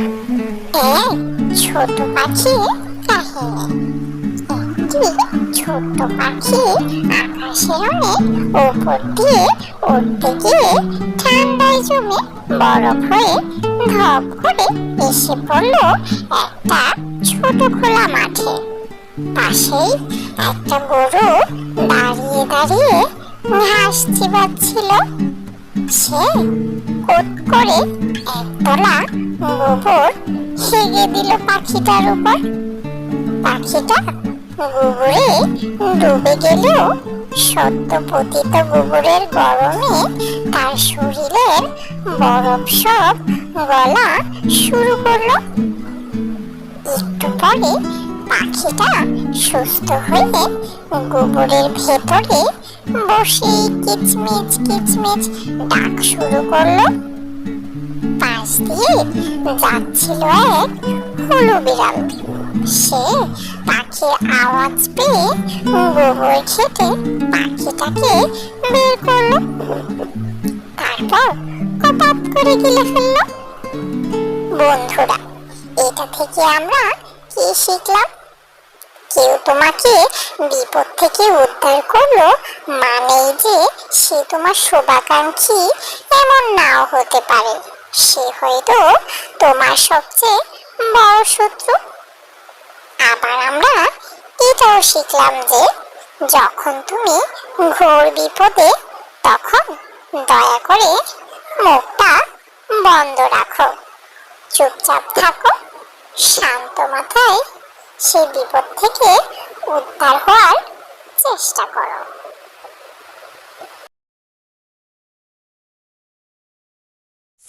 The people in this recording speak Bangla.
এই ছোট পাখি কাহিনী একটি ছোট্ট পাখি আকাশের অনেক উপর দিয়ে উঠতে গিয়ে ঠান্ডায় জমে বরফ হয়ে ধপ করে এসে পড়ল একটা ছোট খোলা মাঠে। পাশেই একটা গরু দাঁড়িয়ে দাঁড়িয়ে ঘাস চিবাচ্ছিল সে কোট করে একতলা গোবর হেগে দিল পাখিটার উপর। পাখিটা গোবরে ডুবে গেলেও সদ্য পতিত গোবরের গরমে তার শরীরের বরফ সব গলা শুরু করল। একটু পরে পাখিটা সুস্থ হয়ে গোবরের ভেতরে বসে কিচমিচ কিচমিচ ডাক শুরু করল। পাশ দিয়ে যাচ্ছিল এক হলু বিড়াল। সে পাখির আওয়াজ পেয়ে গোবর খেটে পাখিটাকে বের করল। তারপর কপাত করে গিলে ফেলল। বন্ধুরা, এটা থেকে আমরা কি শিখলাম? কেউ তোমাকে বিপদ থেকে উদ্ধার করল মানেই যে সে তোমার শুভাকাঙ্ক্ষী এমন নাও হতে পারে। সে হয়তো তোমার সবচেয়ে বড় শত্রু। আবার আমরা এটাও শিখলাম যে যখন তুমি ঘোর বিপদে, তখন দয়া করে মুখটা বন্ধ রাখো। চুপচাপ থাকো। শান্ত মাথায় সেই বিপদ থেকে উদ্ধার হওয়ার চেষ্টা করো।